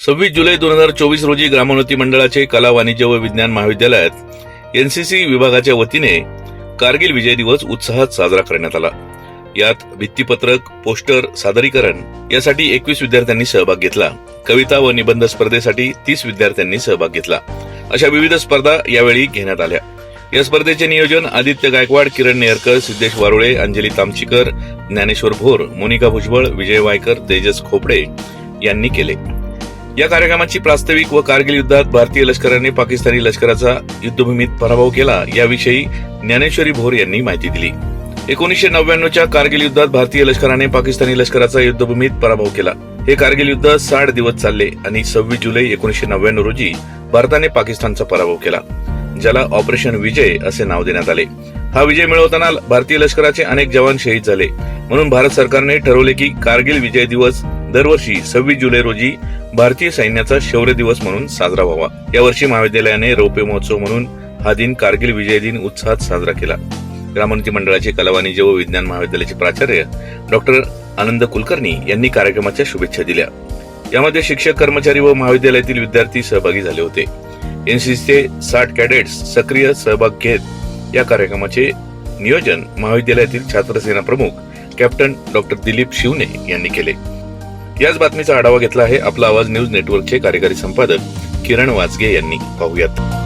सव्वीस जुलै दोन हजार चोवीस रोजी ग्रामोन्नती मंडळाचे कला वाणिज्य व विज्ञान महाविद्यालयात एनसीसी विभागाच्या वतीने कारगिल विजय दिवस उत्साहात साजरा करण्यात आला. यात भित्तीपत्रक पोस्टर सादरीकरण यासाठी एकवीस विद्यार्थ्यांनी सहभाग घेतला. कविता व निबंध स्पर्धेसाठी तीस विद्यार्थ्यांनी सहभाग घेतला. अशा विविध स्पर्धा यावेळी घेण्यात आल्या. या स्पर्धेचे नियोजन आदित्य गायकवाड किरण नेरकर सिद्धेश वारुळे अंजली तामचीकर ज्ञानेश्वर भोर मोनिका भुजबळ विजय वायकर तेजस खोपडे यांनी केले. या कार्यक्रमाची प्रास्ताविक व कारगिल युद्धात भारतीय लष्कराने पाकिस्तानी लष्कराचा युद्धभूमीत पराभव केला याविषयी ज्ञानेश्वरी भोर यांनी माहिती दिली. एकोणीसशे नव्याण्णवच्या कारगिल युद्धात भारतीय लष्कराने पाकिस्तानी लष्कराचा युद्धभूमीत पराभव केला. हे कारगिल युद्ध साठ दिवस चालले आणि सव्वीस जुलै एकोणीसशे नव्याण्णव रोजी भारताने पाकिस्तानचा पराभव केला ज्याला ऑपरेशन विजय असे नाव देण्यात आले. हा विजय मिळवताना भारतीय लष्कराचे अनेक जवान शहीद झाले. म्हणून भारत सरकारने ठरवले की कारगिल विजय दिवस दरवर्षी सव्वीस जुलै रोजी भारतीय सैन्याचा शौर्य दिवस म्हणून साजरा व्हावा. यावर्षी महाविद्यालयाने रौप्य महोत्सव म्हणून हा दिन कारगिल विजय दिन उत्साहात साजरा केला. ग्रामोन्नती मंडळाचे कला वाणिज्य व विज्ञान महाविद्यालयाचे प्राचार्य डॉक्टर आनंद कुलकर्णी यांनी कार्यक्रमाच्या शुभेच्छा दिल्या. यामध्ये शिक्षक कर्मचारी व महाविद्यालयातील विद्यार्थी सहभागी झाले होते. एनसीसीचे साठ कॅडेट्स सक्रिय सहभाग घेत या कार्यक्रमाचे नियोजन महाविद्यालयातील छात्रसेना प्रमुख कॅप्टन डॉक्टर दिलीप शिवने यांनी केले. याच बातमीचा आढावा घेतला आहे आपला आवाज न्यूज नेटवर्कचे कार्यकारी संपादक किरण वाजगे यांनी. पाहूयात.